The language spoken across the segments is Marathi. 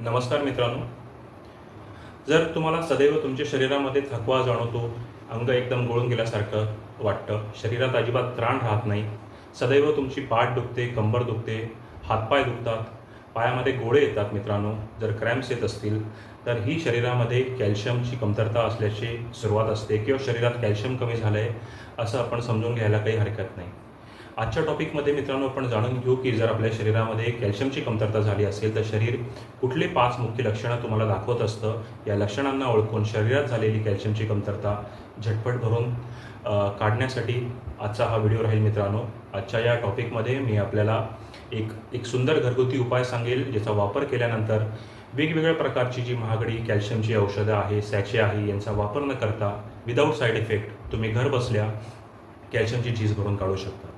नमस्कार मित्रांनो. जर तुम्हाला सदैव तुमच्या शरीरामध्ये थकवा जाणवतो अंग एकदम गळून गेल्यासारखं वाटतं शरीरात अजिबात त्राण राहत नाही सदैव तुमची पाठ दुखते कंबर दुखते हातपाय दुखतात पायामध्ये गोळे येतात मित्रांनो जर क्रॅम्प्स येत असतील तर ही शरीरामध्ये कॅल्शियमची कमतरता असल्याची सुरुवात असते किंवा शरीरात कॅल्शियम कमी झालं आहे असं आपण समजून घ्यायला काही हरकत नाही. आजच्या टॉपिकमध्ये मित्रांनो आपण जाणून घेऊ की जर आपल्या शरीरामध्ये कॅल्शियमची कमतरता झाली असेल तर शरीर कुठले पाच मुख्य लक्षणं तुम्हाला दाखवत असतं या लक्षणांना ओळखून शरीरात झालेली कॅल्शियमची कमतरता झटपट भरून काढण्यासाठी आजचा हा व्हिडिओ राहील मित्रांनो. आजच्या या टॉपिकमध्ये मी आपल्याला एक एक सुंदर घरगुती उपाय सांगेल ज्याचा वापर केल्यानंतर वेगवेगळ्या प्रकारची जी महागडी कॅल्शियमची औषधं आहे सॅचे आहे यांचा वापर न करता विदाऊट साईड इफेक्ट तुम्ही घर बसल्या कॅल्शियमची झीज भरून काढू शकता.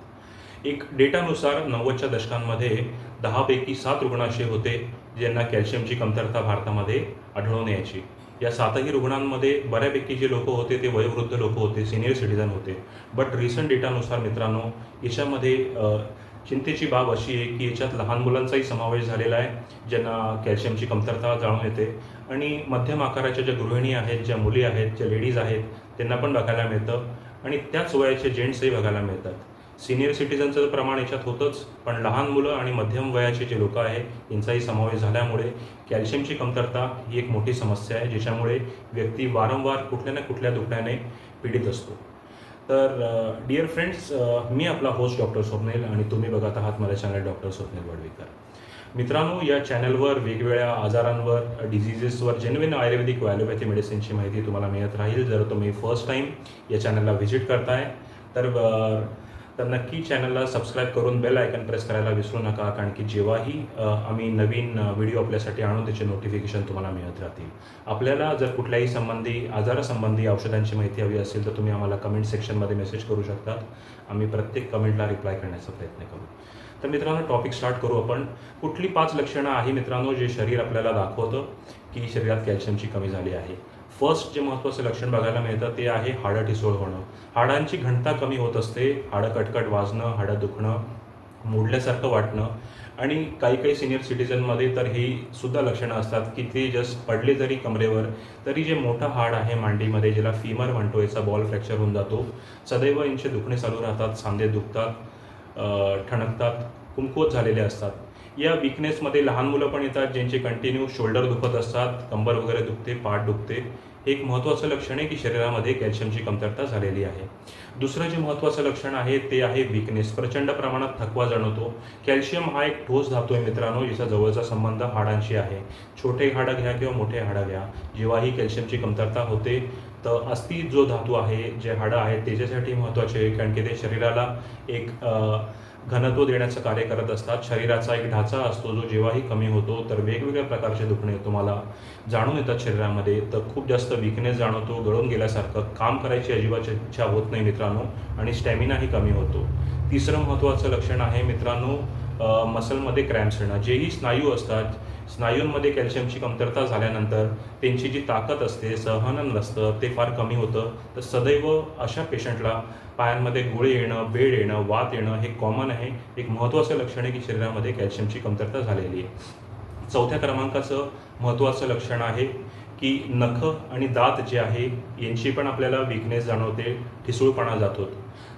एक डेटानुसार नव्वदच्या दशकांमध्ये दहापैकी सात रुग्ण असे होते ज्यांना कॅल्शियमची कमतरता भारतामध्ये आढळून यायची. या सातही रुग्णांमध्ये बऱ्यापैकी जे लोक होते ते वयोवृद्ध लोक होते सिनियर सिटीजन होते. बट रिसंट डेटानुसार मित्रांनो याच्यामध्ये चिंतेची बाब अशी आहे की याच्यात लहान मुलांचाही समावेश झालेला आहे ज्यांना कॅल्शियमची कमतरता जाणून येते. आणि मध्यम आकाराच्या ज्या गृहिणी आहेत ज्या मुली आहेत ज्या लेडीज आहेत त्यांना पण बघायला मिळतं. आणि त्याच वयाचे जेंट्सही बघायला मिळतात. सिनियर सिटीजनचं प्रमाण याच्यात होतंच पण लहान मुलं आणि मध्यम वयाचे जे लोक आहेत यांचाही समावेश झाल्यामुळे कॅल्शियमची कमतरता ही एक मोठी समस्या आहे ज्याच्यामुळे व्यक्ती वारंवार कुठल्या ना कुठल्या दुखण्याने पीडित असतो. तर डिअर फ्रेंड्स मी आपला होस्ट डॉक्टर स्वप्नेल आणि तुम्ही बघत आहात माझ्या चॅनल डॉक्टर स्वप्नेल वडवीकर. मित्रांनो या चॅनलवर वेगवेगळ्या आजारांवर डिझिजेसवर जेन्युन आयुर्वेदिक व ॲलोपॅथी मेडिसिनची माहिती तुम्हाला मिळत राहील. जर तुम्ही फर्स्ट टाईम या चॅनलला व्हिजिट करताय तर तर नक्की चॅनलला सबस्क्राईब करून बेल आयकन प्रेस करायला विसरू नका कारण की जेव्हाही आम्ही नवीन व्हिडिओ आपल्यासाठी आणून त्याचे नोटिफिकेशन तुम्हाला मिळत राहतील. आपल्याला जर कुठल्याही संबंधी आजारासंबंधी औषधांची माहिती हवी असेल तर तुम्ही आम्हाला कमेंट सेक्शनमध्ये मेसेज करू शकतात आम्ही प्रत्येक कमेंटला रिप्लाय करण्याचा प्रयत्न करू. तर मित्रांनो टॉपिक स्टार्ट करू आपण. कुठली पाच लक्षणं आहे मित्रांनो जे शरीर आपल्याला दाखवतं की शरीरात कॅल्शियमची कमी झाली आहे? फर्स्ट जे महत्त्वाचं लक्षण बघायला मिळतं ते आहे हाडं ठिसूळ होणं. हाडांची घनता कमी होत असते हाडं कटकट वाजणं हाडं दुखणं मोडल्यासारखं वाटणं. आणि काही काही सिनियर सिटीजनमध्ये तर ही सुद्धा लक्षणं असतात की ते जस्ट पडले जरी कमरेवर तरी जे मोठं हाड आहे मांडीमध्ये ज्याला फिमर म्हणतो याचा बॉल फ्रॅक्चर होऊन जातो. सदैव यांचे दुखणे चालू राहतात सांधे दुखतात ठणकतात कुमकुवत झालेले असतात. या विकनेसमध्ये लहान मुलं पण येतात ज्यांचे कंटिन्यू शोल्डर दुखत असतात कंबर वगैरे दुखते पाठ दुखते. एक महत्त्वाचं लक्षण आहे की शरीरामध्ये कॅल्शियमची कमतरता झालेली आहे. दुसरं जे महत्त्वाचं लक्षण आहे ते आहे विकनेस प्रचंड प्रमाणात थकवा जाणवतो. कॅल्शियम हा एक ठोस धातू आहे मित्रांनो याचा जवळचा संबंध हाडांशी आहे. छोटे हाडं घ्या किंवा मोठे हाडं घ्या. जेव्हाही कॅल्शियमची कमतरता होते तर अस्थि जो धातू आहे जे हाडं आहेत त्याच्यासाठी महत्त्वाचे आहे कारण की ते शरीराला एक घनत्व देण्याचं कार्य करत असतात. शरीराचा एक ढाचा असतो जो जेव्हाही कमी होतो तर वेगवेगळ्या प्रकारचे दुखणे तुम्हाला जाणून येतात शरीरामध्ये. तर खूप जास्त विकनेस जाणवतो. गळून गेल्यासारखं काम करायची अजिबात इच्छा होत नाही मित्रांनो. आणि स्टॅमिनाही कमी होतो. तिसरं महत्त्वाचं लक्षण आहे मित्रांनो मसलमध्ये क्रॅम्प्स येणं. जेही स्नायू असतात स्नायूंमध्ये कॅल्शियमची कमतरता झाल्यानंतर त्यांची जी ताकद असते सहनन नसतं ते फार कमी होतं. तर सदैव अशा पेशंटला पायांमध्ये गोळे येणं बेड येणं वात येणं हे कॉमन आहे. एक महत्त्वाचं लक्षण आहे की शरीरामध्ये कॅल्शियमची कमतरता झालेली आहे. चौथ्या क्रमांकाचं महत्त्वाचं लक्षण आहे की नख आणि दात जे आहे यांची पण आपल्याला विकनेस जाणवते ठिसूळपणा जातो.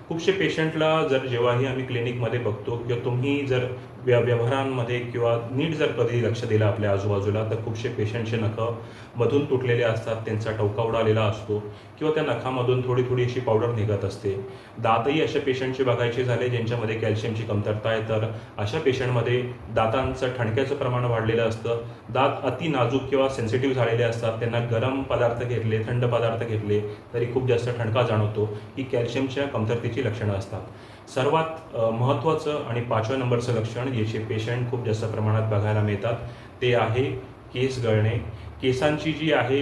खूपसे पेशंटला जर जेव्हाही आम्ही क्लिनिकमध्ये बघतो किंवा तुम्ही जर व्य व्यवहारांमध्ये किंवा नीट जर कधी लक्ष दिलं आपल्या आजूबाजूला तर खूपसे पेशंटचे नखं मधून तुटलेले असतात त्यांचा टवका उडालेला असतो किंवा त्या नखामधून थोडी थोडी अशी पावडर निघत असते. दातही अशा पेशंटचे बघायचे झाले ज्यांच्यामध्ये कॅल्शियमची कमतरता आहे तर अशा पेशंटमध्ये दातांचं ठणक्याचं प्रमाण वाढलेलं असतं. दात अति नाजूक किंवा सेन्सिटिव्ह झालेले असतात. त्यांना गरम पदार्थ घेतले थंड पदार्थ घेतले तरी खूप जास्त ठणका जाणवतो ही कॅल्शियमच्या कमतरतेची लक्षणं असतात. सर्वात महत्त्वाचं आणि पाचव्या नंबरचं लक्षण याचे पेशंट खूप जास्त प्रमाणात बघायला मिळतात ते आहे केस गळणे. केसांची जी आहे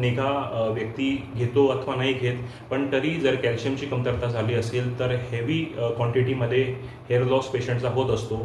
निगा व्यक्ती घेतो अथवा नाही घेत पण तरी जर कॅल्शियमची कमतरता झाली असेल तर हेवी क्वांटिटीमध्ये हेअर लॉस पेशंटचा होत असतो.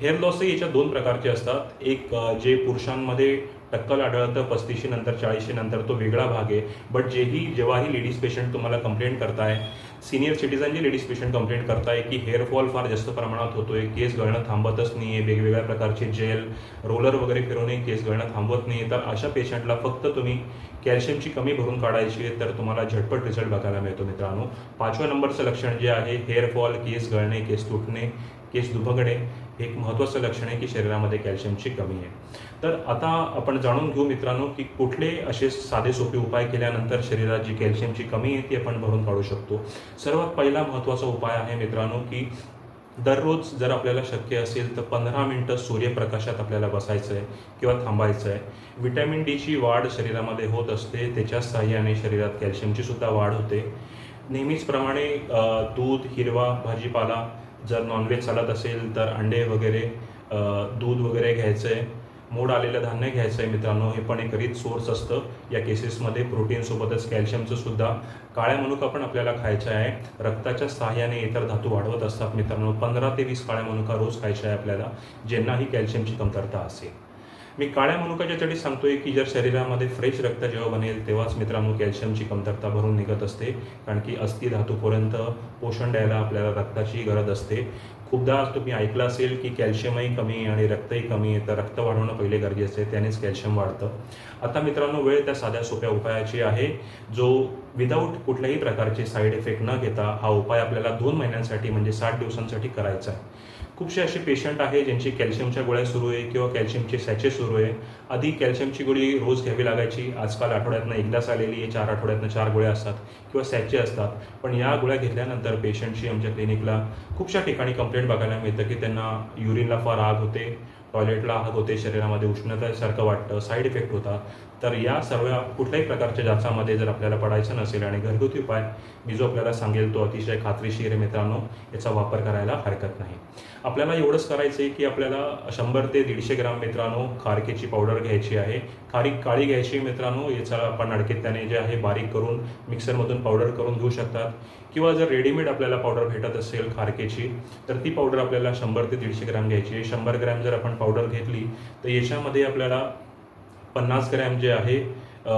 हेअर लॉसही याच्या दोन प्रकारचे असतात. एक जे पुरुषांमध्ये टक्कल आढळतं पस्तीशी नंतर चाळीशी नंतर तो वेगळा भाग आहे. बट जेही जेव्हाही लेडीज पेशंट तुम्हाला कंप्लेंट करताय सिनियर सिटीजन जे लेडीज पेशंट कंप्लेंट करताय की हेअरफॉल फार जास्त प्रमाणात होतोय केस गळणं थांबतच नाही आहे वेगवेगळ्या प्रकारचे जेल रोलर वगैरे फिरवणे केस गळणं थांबत नाही तर अशा पेशंटला फक्त तुम्ही कॅल्शियमची कमी भरून काढायची तर तुम्हाला झटपट रिझल्ट बघायला मिळतो मित्रांनो. पाचव्या नंबरचं लक्षण जे आहे हेअरफॉल केस गळणे केस तुटणे केस दुभगणे एक महत्त्वाचं लक्षण आहे की शरीरामध्ये कॅल्शियमची कमी आहे. तर आता आपण जाणून घेऊ मित्रांनो की कुठले असे साधे सोपे उपाय केल्यानंतर शरीरात जी कॅल्शियमची कमी आहे ती आपण भरून काढू शकतो. सर्वात पहिला महत्त्वाचा उपाय आहे मित्रांनो की दररोज जर आपल्याला शक्य असेल तर पंधरा मिनटं सूर्यप्रकाशात आपल्याला बसायचं आहे किंवा थांबायचं आहे विटॅमिन डीची वाढ शरीरामध्ये होत असते त्याच्या सहाय्याने शरीरात कॅल्शियमची सुद्धा वाढ होते. नेहमीचप्रमाणे दूध हिरवा भाजीपाला जर नॉनव्हेज चालत असेल तर अंडे वगैरे दूध वगैरे घ्यायचं आहे मोड आलेलं धान्य घ्यायचं आहे मित्रांनो हे पण एक रिच सोर्स असतं. या केसेसमध्ये प्रोटीनसोबतच कॅल्शियमचं सुद्धा. काळ्या मनुका पण आपल्याला खायच्या आहे. रक्ताच्या सहाय्याने इतर धातू वाढवत असतात मित्रांनो. पंधरा ते वीस काळ्या मनुका रोज खायच्या आहे आपल्याला ज्यांनाही कॅल्शियमची कमतरता असेल. मी काळ्या मनुकाच्यासाठी सांगतोय की जर शरीरामध्ये फ्रेश रक्त जेव्हा बनेल तेव्हाच मित्रांनो कॅल्शियमची कमतरता भरून निघत असते. कारण की अस्थि धातूपर्यंत पोषण द्यायला आपल्याला रक्ताची गरज असते. खूपदा तुम्ही ऐकलं असेल की कॅल्शियमही कमी आहे आणि रक्तही कमी आहे तर रक्त वाढवणं पहिले गरजेचं आहे त्यानेच कॅल्शियम वाढतं. आता मित्रांनो वेळ त्या साध्या सोप्या उपायाची आहे. जो विदाऊट कुठल्याही प्रकारचे साईड इफेक्ट न घेता हा उपाय आपल्याला दोन महिन्यांसाठी म्हणजे साठ दिवसांसाठी करायचा आहे. खूपसे असे पेशंट आहे ज्यांची कॅल्शियमच्या गोळ्या सुरू आहे किंवा कॅल्शियमचे सॅचे सुरू आहे. आधी कॅल्शियमची गोळी रोज घ्यावी लागायची. आजकाल आठवड्यातनं एकदाच आलेली आहे. चार आठवड्यातनं चार गोळ्या असतात किंवा सॅचे असतात. पण या गोळ्या घेतल्यानंतर पेशंटची आमच्या क्लिनिकला खूपशा ठिकाणी कंप्लेंट बघायला मिळतं की त्यांना युरिनला फार आग होते टॉयलेटला आग होते शरीरामध्ये उष्णतासारखं वाटतं साईड इफेक्ट होता तर या सर्व कुठल्याही प्रकारच्या जाचामध्ये जर आपल्याला पडायचं नसेल आणि घरगुती उपाय मी जो आपल्याला सांगेल तो अतिशय खात्रीशीर आहे मित्रांनो याचा वापर करायला हरकत नाही. आपल्याला एवढंच करायचं आहे की आपल्याला शंभर ते दीडशे ग्राम मित्रांनो खारकेची पावडर घ्यायची आहे. खारीक काळी घ्यायची मित्रांनो याचा आपण अडकेत्याने जे आहे बारीक करून मिक्सरमधून पावडर करून घेऊ शकतात. किंवा जर रेडीमेड आपल्याला पावडर भेटत असेल खारकेची तर ती पावडर आपल्याला शंभर ते दीडशे ग्राम घ्यायची आहे. शंभर ग्रॅम जर आपण पावडर घेतली तर याच्यामध्ये आपल्याला पन्नास ग्रॅम जे आहे अ,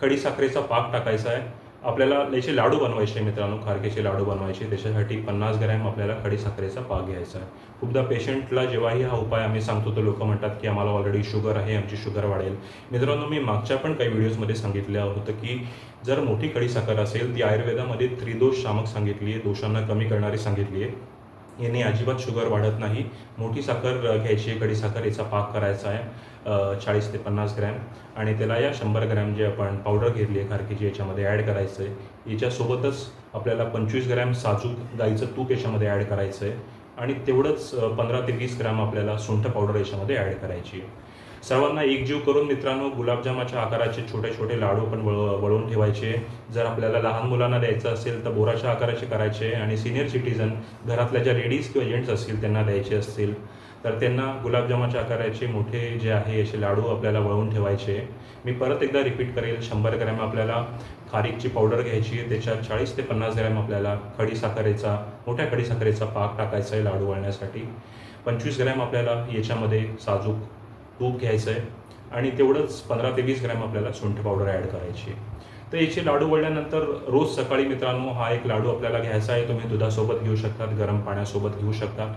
खडीसाखरेचा पाक टाकायचा आहे. आपल्याला याचे लाडू बनवायचे मित्रांनो खारकेचे लाडू बनवायचे. त्याच्यासाठी पन्नास ग्रॅम आपल्याला खडीसाखरेचा पाक घ्यायचा आहे. खूपदा पेशंटला जेव्हाही हा उपाय आम्ही सांगतो तर लोक म्हणतात की आम्हाला ऑलरेडी शुगर आहे आमची शुगर वाढेल. मित्रांनो मी मागच्या पण काही व्हिडिओजमध्ये सांगितलं होतं की जर मोठी खडीसाखर असेल ती आयुर्वेदामध्ये त्रिदोष शामक सांगितली आहे दोषांना कमी करणारी सांगितली आहे याने अजिबात शुगर वाढत नाही. मोठी साखर घ्यायची आहे कडी साखर याचा पाक करायचा आहे चाळीस ते पन्नास ग्रॅम. आणि त्याला या शंभर ग्रॅम जे आपण पावडर घेतली आहे खारकीची याच्यामध्ये ॲड करायचं आहे याच्यासोबतच आपल्याला पंचवीस ग्रॅम साजूक गाईचं तूप याच्यामध्ये ॲड करायचं आहे आणि तेवढंच पंधरा ते वीस ग्रॅम आपल्याला सुंठ पावडर याच्यामध्ये ॲड करायची आहे. सर्वांना एकजीव करून मित्रांनो गुलाबजामाच्या आकाराचे छोटे छोटे लाडू पण वळ वळवून ठेवायचे. जर आपल्याला लहान मुलांना द्यायचं असेल तर बोराच्या आकाराचे करायचे आणि सिनियर सिटीजन घरातल्या ज्या लेडीज किंवा जेंट्स असतील त्यांना द्यायचे असतील. तर त्यांना गुलाबजामाच्या आकाराचे मोठे जे आहे असे लाडू आपल्याला वळवून ठेवायचे. मी परत एकदा रिपीट करेल शंभर ग्रॅम आपल्याला खारीकची पावडर घ्यायची आहे त्याच्यात चाळीस ते पन्नास ग्रॅम आपल्याला खडीसाखरेचा मोठ्या खडीसाखरेचा पाक टाकायचा आहे लाडू वळण्यासाठी. पंचवीस ग्रॅम आपल्याला याच्यामध्ये साजूक तूप घ्यायचं आहे आणि तेवढंच पंधरा ते वीस ग्रॅम आपल्याला सुंठ पावडर ॲड करायची. आहे तर याचे लाडू वळल्यानंतर रोज सकाळी मित्रांनो हा एक लाडू आपल्याला घ्यायचा आहे. तुम्ही दुधासोबत घेऊ शकतात गरम पाण्यासोबत घेऊ शकतात.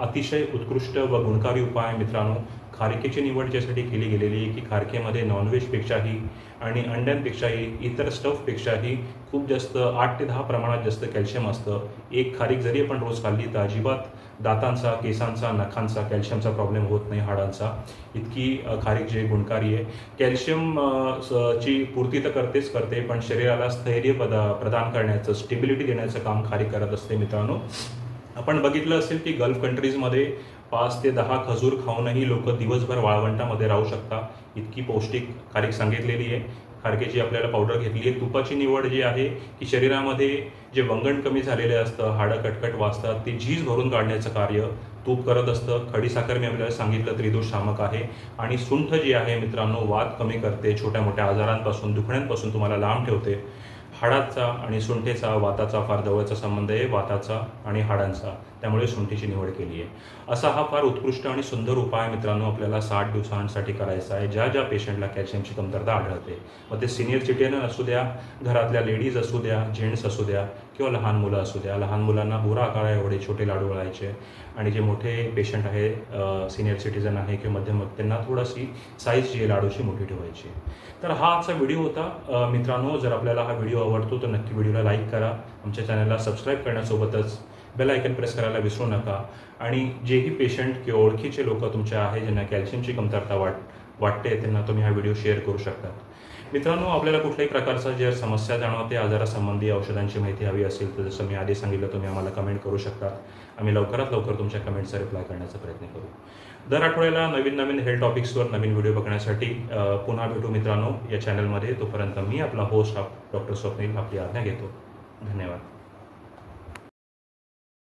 अतिशय उत्कृष्ट व गुणकारी उपाय मित्रांनो खारकेची निवड ज्यासाठी केली गेलेली आहे की खारकेमध्ये नॉनव्हेजपेक्षाही आणि अंड्यांपेक्षाही इतर स्टफपेक्षाही खूप जास्त आठ ते दहा प्रमाणात जास्त कॅल्शियम असतं. एक खारीक जरी आपण रोज खाल्ली तर अजिबात दातांचा केसांचा नखांचा कॅल्शियमचा प्रॉब्लेम होत नाही हाडांचा. इतकी खारीक जे गुणकारी आहे. कॅल्शियम स- ची पूर्ती तर करतेच करते पण शरीराला स्थैर्य पदा प्रदान करण्याचं स्टेबिलिटी देण्याचं काम खारीक करत असते मित्रांनो. आपण बघितलं असेल की गल्फ कंट्रीजमध्ये पाच ते दहा खजूर खाऊनही लोक दिवसभर वाळवंटामध्ये राहू शकता. इतकी पौष्टिक खारीक सांगितलेली आहे. खारकेची आपल्याला पावडर घेतली. आहे तुपाची निवड जी आहे की शरीरामध्ये जे वंगण कमी झालेले असतं हाडं कटकट वाचतात ते झीज भरून काढण्याचं कार्य तूप करत असतं. खडीसाखर मी आपल्याला सांगितलं त्रिदोष शामक आहे. आणि सुंठ जी आहे मित्रांनो वाद कमी करते छोट्या मोठ्या आजारांपासून दुखण्यांपासून तुम्हाला लांब ठेवते. हाडाचा आणि सुंठेचा वाताचा फार जवळचा संबंध आहे वाताचा आणि हाडांचा. त्यामुळे सुंठेची निवड केली आहे. असा हा फार उत्कृष्ट आणि सुंदर उपाय मित्रांनो आपल्याला साठ दिवसांसाठी करायचा आहे. ज्या ज्या पेशंटला कॅल्शियमची कमतरता आढळते मग ते सिनियर सिटीजन असू द्या घरातल्या लेडीज असू द्या जेंट्स असू द्या किंवा लहान मुलं असू द्या. लहान मुलांना बुरा आकारा एवढे छोटे लाडू वळायचे. आणि जे मोठे पेशंट आहे सिनियर सिटीजन आहे किंवा मध्यम त्यांना थोडीशी साईज जी आहे लाडूची मोठी ठेवायची तर हा आजचा व्हिडिओ होता. मित्रांनो जर आपल्याला हा व्हिडिओ आवडतो तर नक्की व्हिडिओला लाईक करा. आमच्या चॅनलला सबस्क्राईब करण्यासोबतच बेल आयकन प्रेस करायला विसरू नका. आणि जेही पेशंट किंवा ओळखीचे लोक तुमच्या आहे ज्यांना कॅल्शियमची कमतरता वाट वाटते त्यांना तुम्ही हा व्हिडिओ शेअर करू शकता. मित्रांनो आपल्याला कुठल्याही प्रकारचा जर समस्या जाणवते आजारासंबंधी औषधांची माहिती हवी असेल तर जसं मी आधी सांगितलं तुम्ही आम्हाला कमेंट करू शकता. आम्ही लवकरात लवकर तुमच्या कमेंटचा रिप्लाय करण्याचा प्रयत्न करू. दर आठवड्याला नवीन नवीन हेल्थ टॉपिक्सवर नवीन व्हिडिओ बघण्यासाठी पुन्हा भेटू मित्रांनो या चॅनलमध्ये तोपर्यंत मी आपला होस्ट डॉक्टर स्वप्नील आपली आज्ञा घेतो. धन्यवाद.